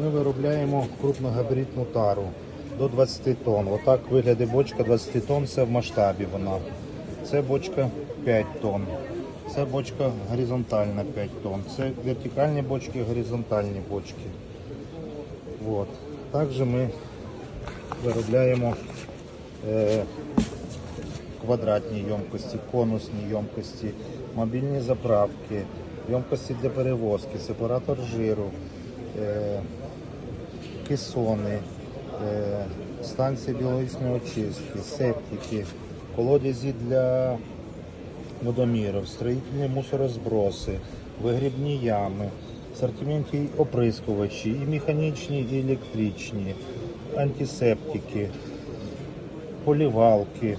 Ми виробляємо крупногабаритну тару до 20 тонн. Отак виглядає бочка 20 тонн, це в масштабі вона. Це бочка 5 тонн. Це бочка горизонтальна 5 тонн. Це вертикальні бочки, горизонтальні бочки. Вот. Також ми виробляємо е, квадратні ємкості, конусні ємкості, мобільні заправки, ємкості для перевозки, сепаратор жиру, кесони, е, станції біологічної очистки, септики, колодязі для водомірів, строїтельні мусорозброси, вигрібні ями, асортименті оприскувачі, і механічні, і електричні, антисептики, полівалки,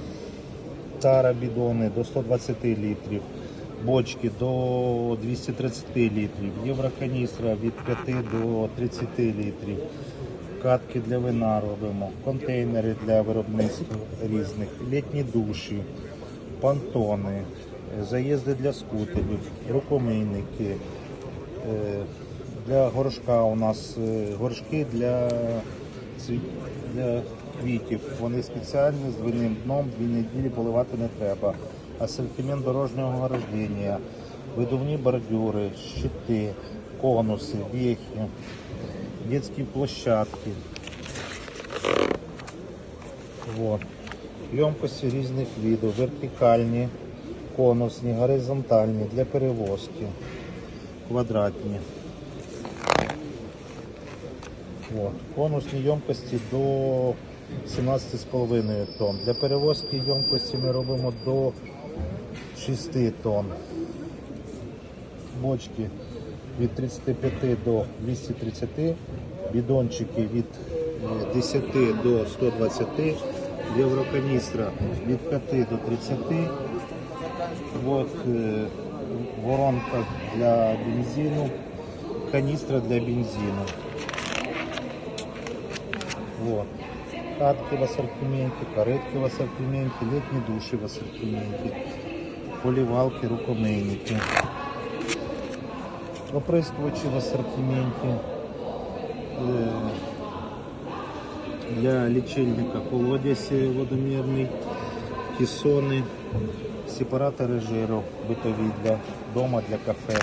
тара бідони до 120 літрів, бочки до 230 літрів, євроканістра від 5 до 30 літрів, катки для вина робимо, контейнери для виробництва різних, літні душі, понтони, е, заїзди для скутерів, рукомийники. Е, Для горшка у нас е, горшки для, для квітів. Вони спеціальні з двойним дном, дві неділі поливати не треба. Асортимент дорожнього ограждення, видувні бордюри, щити, конуси, вехи, детські площадки. Вот. Ємкості різних видів, вертикальні, конусні, горизонтальні для перевозки, квадратні. Вот. Конусні ємкості до 17,5 тонн. Для перевозки ємкості ми робимо до 6 тонн. Бочки від 35 до 230, бідончики від е, 10 до 120, євроканістра від 5 до 30. Вот, е, воронка для бензину, каністра для бензину. Вот. Катки в ассортименте, каретки в ассортименте, летні душі в ассортименте, полівалки, рукомийники, оприскувачі в ассортименте, е, для лічильника колодязь водомірний, кесони, сепаратори жиру битові для дома, для кафе.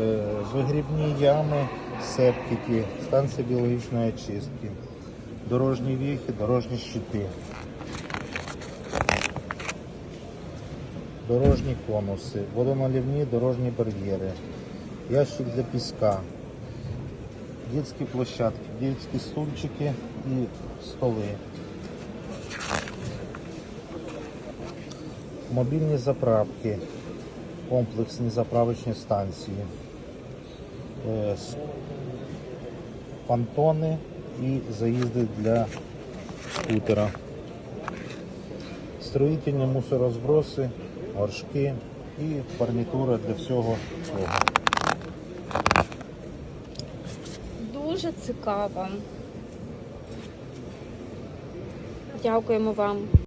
Е, вигрібні ями, септики, станції біологічної очистки, дорожні віхи, дорожні щити, дорожні конуси, водоналивні дорожні бар'єри, ящик для піска, дитячі площадки, дитячі стульчики і столи. Мобільні заправки, комплексні заправочні станції, е, понтони і заїзди для скутера, строїтельні мусорозброси, горшки і фарнітура для всього цього. Дуже цікаво. Дякуємо вам.